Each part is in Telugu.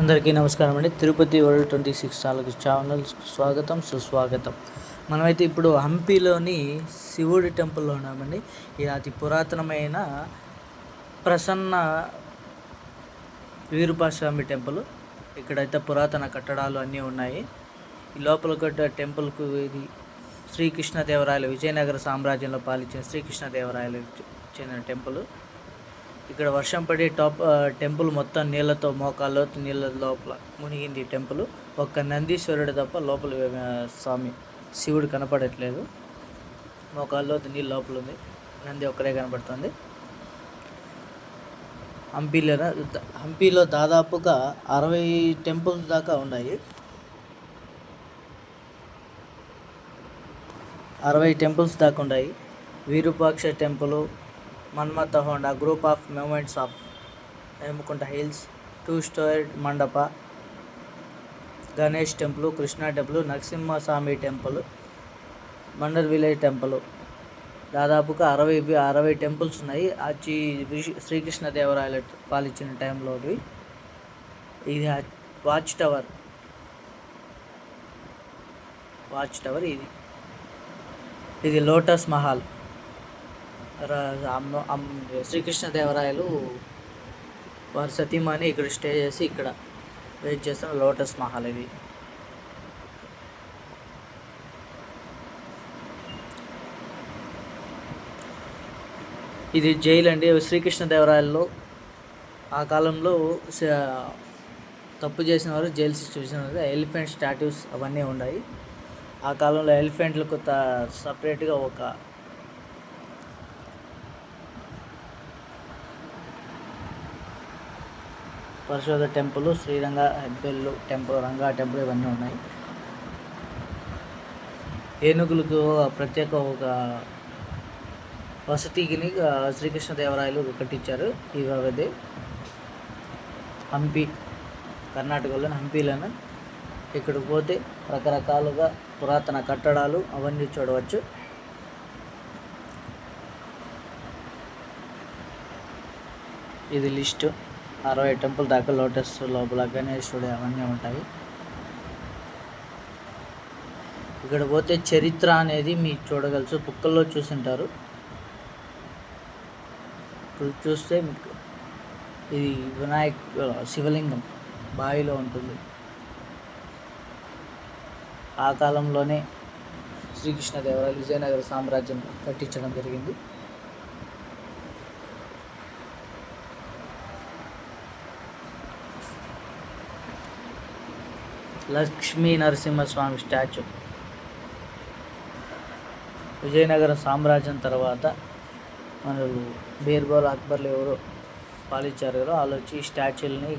అందరికీ నమస్కారం అండి. Tirupati world twenty six channel channel స్వాగతం సుస్వాగతం. మనమైతే ఇప్పుడు హంపీలోని శివుడి టెంపుల్లో ఉన్నామండి. ఇది అతి పురాతనమైన ప్రసన్న వీరూపాస్వామి టెంపుల్. ఇక్కడైతే పురాతన కట్టడాలు అన్నీ ఉన్నాయి. ఈ లోపల కట్ట టెంపుల్కు ఇది శ్రీకృష్ణదేవరాయలు విజయనగర సామ్రాజ్యంలో పాలించిన శ్రీకృష్ణదేవరాయలు చెందిన టెంపుల్. ఇక్కడ వర్షం పడి టాప్ టెంపుల్ మొత్తం నీళ్ళతో మోకాల్లో నీళ్ళ లోపల మునిగింది టెంపుల్. ఒక్క నందీశ్వరుడు తప్ప లోపల స్వామి శివుడు కనపడట్లేదు. మోకాల్లో నీళ్ళు లోపల ఉంది. నంది ఒక్కడే కనపడుతుంది. హంపీలో హంపీలో దాదాపుగా అరవై టెంపుల్స్ దాకా ఉన్నాయి. అరవై టెంపుల్స్ దాకా ఉన్నాయి. Virupaksha temple Manmatha Honda group of moments of Hemakuta hills two storey మండప Ganesh temple Krishna temple Narasimhaswamy temple mandal village temple. దాదాపుగా అరవై అరవై టెంపుల్స్ ఉన్నాయి. అచ్చి శ్రీకృష్ణదేవరాయల పాలించిన టైంలోవి. ఇది వాచ్ టవర్. వాచ్ టవర్ ఇది. ఇది లోటస్ మహల్. శ్రీకృష్ణదేవరాయలు వారి సతీమణి ఇక్కడ స్టే చేసి ఇక్కడ వెయిట్ చేస్తున్న లోటస్ మహల్ ఇది. ఇది జైలు అండి. శ్రీకృష్ణదేవరాయల్లో ఆ కాలంలో తప్పు చేసిన వారు జైలు సిచ్యువేషన్ ఎలిఫెంట్ స్టాట్యూస్ అవన్నీ ఉన్నాయి. ఆ కాలంలో ఎలిఫెంట్లకు సపరేట్గా ఒక పరశుద టెంపుల్ శ్రీరంగ హెబ్బెల్లు టెంపుల్ రంగా టెంపుల్ ఇవన్నీ ఉన్నాయి. ఏనుగులకు ప్రత్యేక ఒక వసతికిని శ్రీకృష్ణదేవరాయలు కట్టించారు ఇవదే హంపి కర్ణాటకలోని హంపీలను ఇక్కడికి పోతే రకరకాలుగా పురాతన కట్టడాలు అవన్నీ చూడవచ్చు. ఇది లిస్టు. అరవై టెంపుల్ దాకా లోటస్ లోపల గణేశుడు అవన్నీ ఉంటాయి. ఇక్కడ పోతే చరిత్ర అనేది మీకు చూడగలసు బుక్కల్లో చూసింటారు. ఇప్పుడు చూస్తే మీకు ఇది వినాయక్ శివలింగం బావిలో ఉంటుంది. ఆ కాలంలోనే శ్రీకృష్ణదేవరాయలు విజయనగర సామ్రాజ్యం కట్టించడం జరిగింది. లక్ష్మీ నరసింహస్వామి స్టాచ్యూ. విజయనగరం సామ్రాజ్యం తర్వాత మన బీర్బల్ అక్బర్లు ఎవరు పాలించారు కదా వాళ్ళు వచ్చి స్టాచ్యూల్ని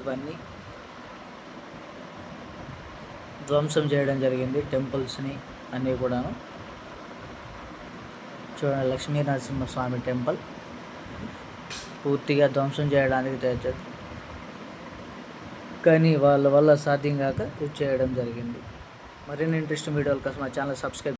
ఇవన్నీ ధ్వంసం చేయడం జరిగింది టెంపుల్స్ని అన్నీ కూడాను. చూడండి లక్ష్మీ నరసింహస్వామి టెంపుల్. పూర్తిగా ధ్వంసం చేయడానికి తెచ్చారు కానీ వాళ్ళ వల్ల సాధ్యం కాక ఇది చేయడం జరిగింది. మరిన్ని ఇంట్రెస్టింగ్ వీడియోల కోసం మా ఛానల్ సబ్స్క్రైబ్